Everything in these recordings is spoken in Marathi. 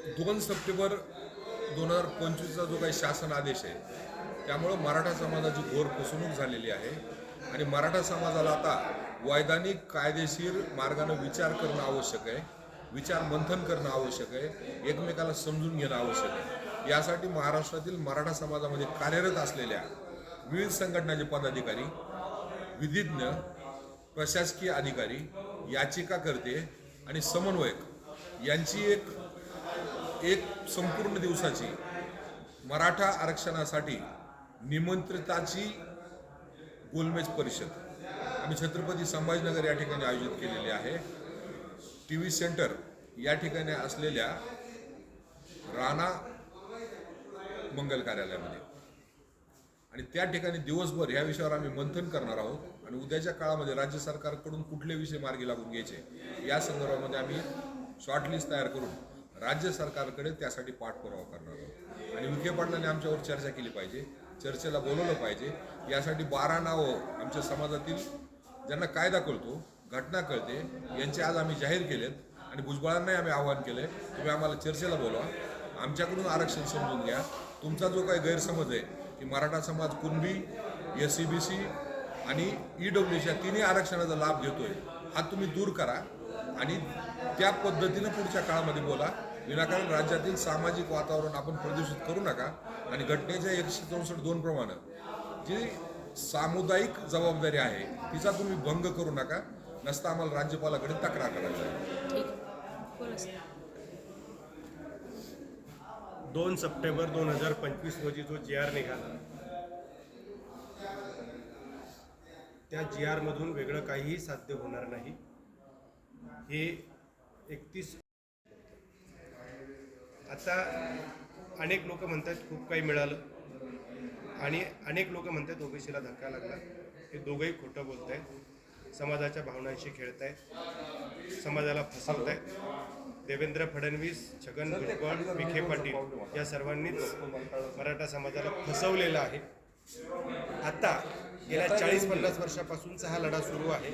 दोन सप्टेंबर दोन हजार पंचवीसचा जो काही शासन आदेश आहे त्यामुळं मराठा समाजाची घोर फसवणूक झालेली आहे. आणि मराठा समाजाला आता वैधानिक कायदेशीर मार्गानं विचार करणं आवश्यक आहे. विचार मंथन करणं आवश्यक आहे. एकमेकाला समजून घेणं आवश्यक आहे. यासाठी महाराष्ट्रातील मराठा समाजामध्ये कार्यरत असलेल्या विविध संघटनाचे पदाधिकारी विधिज्ञ प्रशासकीय अधिकारी याचिकाकर्ते आणि समन्वयक यांची एक एक संपूर्ण दिवसाची मराठा आरक्षणासाठी निमंत्रिताची गोलमेज परिषद. आम्ही छत्रपती संभाजीनगर या ठिकाणी आयोजित केलेली आहे. टी व्ही सेंटर या ठिकाणी असलेल्या राणा मंगल कार्यालयामध्ये. आणि त्या ठिकाणी दिवसभर या विषयावर आम्ही मंथन करणार आहोत आणि उद्याच्या काळामध्ये राज्य सरकारकडून कुठले विषय मार्गी लागून घ्यायचे या संदर्भामध्ये आम्ही शॉर्टलिस्ट तयार करून राज्य सरकारकडे त्यासाठी पाठपुरावा करणार आहोत. आणि विखे पाटलांनी आमच्यावर चर्चा केली पाहिजे चर्चेला बोलवलं पाहिजे. यासाठी बारा नावं आमच्या समाजातील ज्यांना कायदा कळतो घटना कळते यांचे आज आम्ही जाहीर केलेत आणि भुजबळांनाही आम्ही आवाहन केलंय तुम्ही आम्हाला चर्चेला बोलवा. आमच्याकडून आरक्षण समजून घ्या. तुमचा जो काही गैरसमज आहे की मराठा समाज Kunbi S C B C आणि ई डब्ल्यूच्या तिन्ही आरक्षणाचा लाभ घेतोय हा तुम्ही दूर करा. आणि त्या पद्धतीनं पुढच्या काळामध्ये बोला. विनाकारण राज्यातील सामाजिक वातावरण आपण प्रदूषित करू नका. आणि घटनेच्या एकशे चौसष्ट दोन प्रमाणे. जी सामुदायिक जबाबदारी आहे तिचा तुम्ही भंग करू नका. नसता आम्हाला राज्यपालाकडे तक्रार करायची. आहे. दोन सप्टेंबर दोन हजार पंचवीस रोजी जो जी आर निघाला त्या जी आरमधून वेगळं काहीही साध्य होणार नाही. हे एकतीस आता अनेक लोक म्हणतात खूप काही मिळालं. आणि अनेक लोक म्हणतात ओबीसीला धक्का लागला. हे दोघंही खोटं बोलत आहेत समाजाच्या भावनांशी खेळत आहेत समाजाला फसवत आहेत देवेंद्र फडणवीस छगन भुजबळ विखे पाटील या सर्वांनीच मराठा समाजाला फसवलेलं आहे. आता गेल्या चाळीस पन्नास वर्षापासूनचा हा लढा सुरू आहे.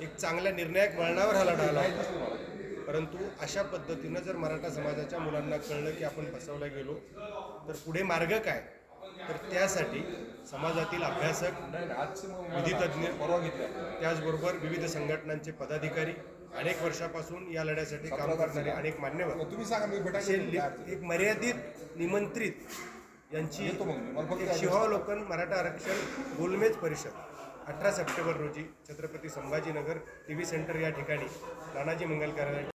एक चांगल्या निर्णायक वळणावर हा लढा आला होता. परंतु अशा पद्धतीनं जर मराठा समाजाच्या मुलांना कळलं की आपण फसवल्या गेलो तर पुढे मार्ग काय? तर त्यासाठी समाजातील अभ्यासक विधितज्ञ त्याचबरोबर विविध संघटनांचे पदाधिकारी अनेक वर्षापासून या लढ्यासाठी काम करणारे अनेक मान्यवर तुम्ही सांगा एक मर्यादित निमंत्रित यांची शिवावलोकन मराठा आरक्षण गोलमेज परिषद अठरा सप्टेंबर रोजी Chhatrapati Sambhajinagar T V center या ठिकाणी नानाजी मंगल कार्यालय